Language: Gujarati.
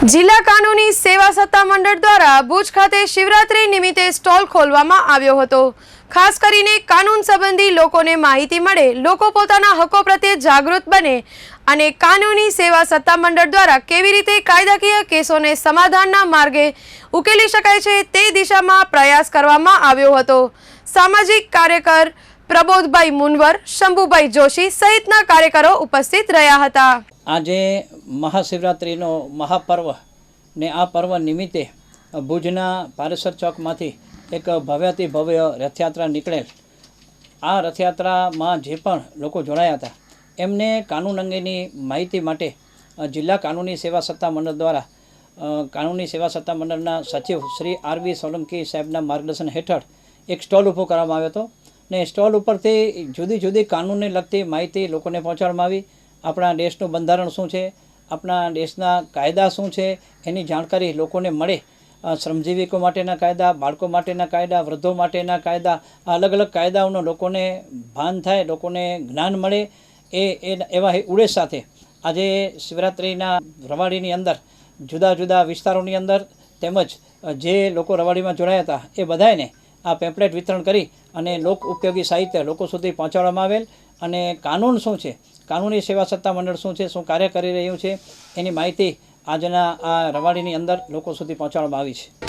જિલ્લા કાનૂની સેવા સત્તા મંડળ દ્વારા ભુજ ખાતે શિવરાત્રી નિમિત્તે સ્ટોલ ખોલવામાં આવ્યો હતો. ખાસ કરીને કાનૂન સંબંધી લોકોને માહિતી મળે, લોકો પોતાના હકો પ્રત્યે જાગૃત બને અને કાનૂની સેવા સત્તા મંડળ દ્વારા કેવી રીતે કાયદાકીય કેસોને સમાધાનના માર્ગે ઉકેલી શકાય છે તે દિશામાં પ્રયાસ કરવામાં આવ્યો હતો. સામાજિક કાર્યકર પ્રબોધભાઈ મુનવર, શંભુભાઈ જોશી સહિતના કાર્યકરો ઉપસ્થિત રહ્યા હતા. આજે મહાશિવરાત્રિનો મહાપર્વ ને આ પર્વ નિમિત્તે ભુજના પારેસર ચોકમાંથી એક ભવ્યથી ભવ્ય રથયાત્રા નીકળેલ. આ રથયાત્રામાં જે પણ લોકો જોડાયા હતા, એમને કાનૂન અંગેની માહિતી માટે જિલ્લા કાનૂની સેવા સત્તા મંડળ દ્વારા કાનૂની સેવા સત્તા મંડળના સચિવ શ્રી આર વી સોલંકી સાહેબના માર્ગદર્શન હેઠળ એક સ્ટોલ ઊભો કરવામાં આવ્યો હતો ને સ્ટોલ ઉપરથી જુદી જુદી કાનૂનને લગતી માહિતી લોકોને પહોંચાડવામાં આવી આપણા દેશનું બંધારણ શું છે, આપણા દેશના કાયદા શું છે, એની જાણકારી લોકોને મળે. શ્રમજીવીકો માટેના કાયદા, બાળકો માટેના કાયદા, વૃદ્ધો માટેના કાયદા અલગ અલગ કાયદાઓનો લોકોને ભાન થાય, લોકોને જ્ઞાન મળે, એ એવા ઉડેશ સાથે. આજે શિવરાત્રિના રવાડીની અંદર, જુદા જુદા વિસ્તારોની અંદર તેમજ જે લોકો રવાડીમાં જોડાયા હતા, એ બધાને આ પેમ્પલેટ વિતરણ કરી અને લોક ઉપયોગી સાહિત્ય લોકો સુધી પહોંચાડવામાં આવેલ. અને કાનૂન શું છે કાનૂની સેવા સત્તા મંડળ શું છે, શું કાર્ય કરી રહ્યું છે, એની માહિતી આજના આ રવાડીની અંદર લોકો સુધી પહોંચાડવામાં આવી છે.